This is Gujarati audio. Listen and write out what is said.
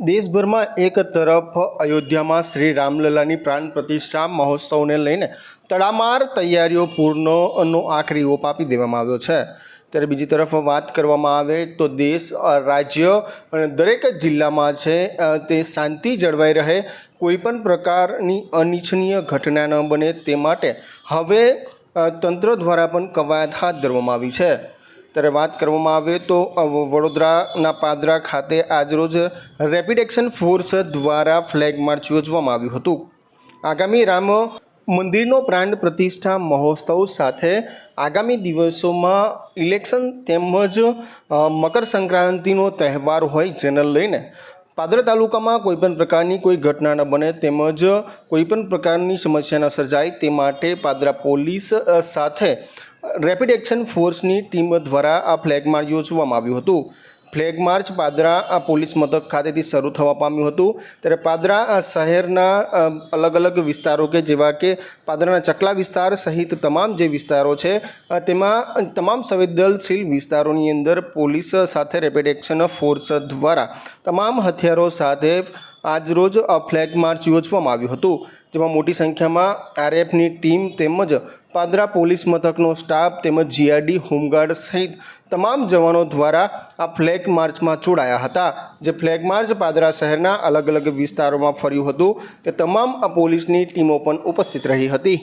દેશભરમાં એક તરફ અયોધ્યામાં શ્રી રામલલાની પ્રાણ પ્રતિષ્ઠા મહોત્સવને લઈને તડામાર તૈયારીઓ પૂર્ણનો આખરી ઓપ આપી દેવામાં આવ્યો છે. ત્યારે બીજી તરફ વાત કરવામાં આવે તો દેશ રાજ્ય અને દરેક જિલ્લામાં છે તે શાંતિ જળવાઈ રહે કોઈપણ પ્રકારની અનિચ્છનીય ઘટના ન બને તે માટે હવે તંત્ર દ્વારા પણ કવાયત હાથ ધરવામાં આવી છે. ત્યારે વાત કરવામાં આવે તો વડોદરાના પાદરા ખાતે આજરોજ રેપિડ એક્શન ફોર્સ દ્વારા ફ્લેગ માર્ચ યોજવામાં આવ્યું હતું. આગામી રામ મંદિરનો પ્રાણ પ્રતિષ્ઠા મહોત્સવ સાથે આગામી દિવસોમાં ઇલેક્શન તેમજ મકર સંક્રાંતિનો તહેવાર હોય જેને લઈને પાદરા તાલુકામાં કોઈપણ પ્રકારની કોઈ ઘટના ન બને તેમજ કોઈપણ પ્રકારની સમસ્યા ન સર્જાય તે માટે પાદરા પોલીસ સાથે રેપિડ એક્શન ફોર્સની ટીમ દ્વારા આ ફ્લેગ માર્ચ યોજવામાં આવ્યું હતું. ફ્લેગ માર્ચ પાદરા આ પોલીસ મથક ખાતેથી શરૂ થવા પામ્યું હતું. ત્યારે પાદરા આ શહેરના અલગ અલગ વિસ્તારો કે જેવા કે પાદરાના ચકલા વિસ્તાર સહિત તમામ જે વિસ્તારો છે તેમાં તમામ સંવેદનશીલ વિસ્તારોની અંદર પોલીસ સાથે રેપિડ એક્શન ફોર્સ દ્વારા તમામ હથિયારો સાથે આજરોજ ફ્લેગ માર્ચ યોજવામાં આવ્યું હતું. જેમાં મોટી સંખ્યામાં આરએફની ટીમ તેમજ પાદરા પોલીસ મથકનો સ્ટાફ તેમજ જીઆરડી, હોમગાર્ડ સહિત તમામ જવાનો દ્વારા આ ફ્લેગ માર્ચમાં જોડાયા હતા. જે ફ્લેગ માર્ચ પાદરા શહેરના અલગ અલગ વિસ્તારોમાં ફર્યું હતું. તે તમામ આ પોલીસની ટીમો પણ ઉપસ્થિત રહી હતી.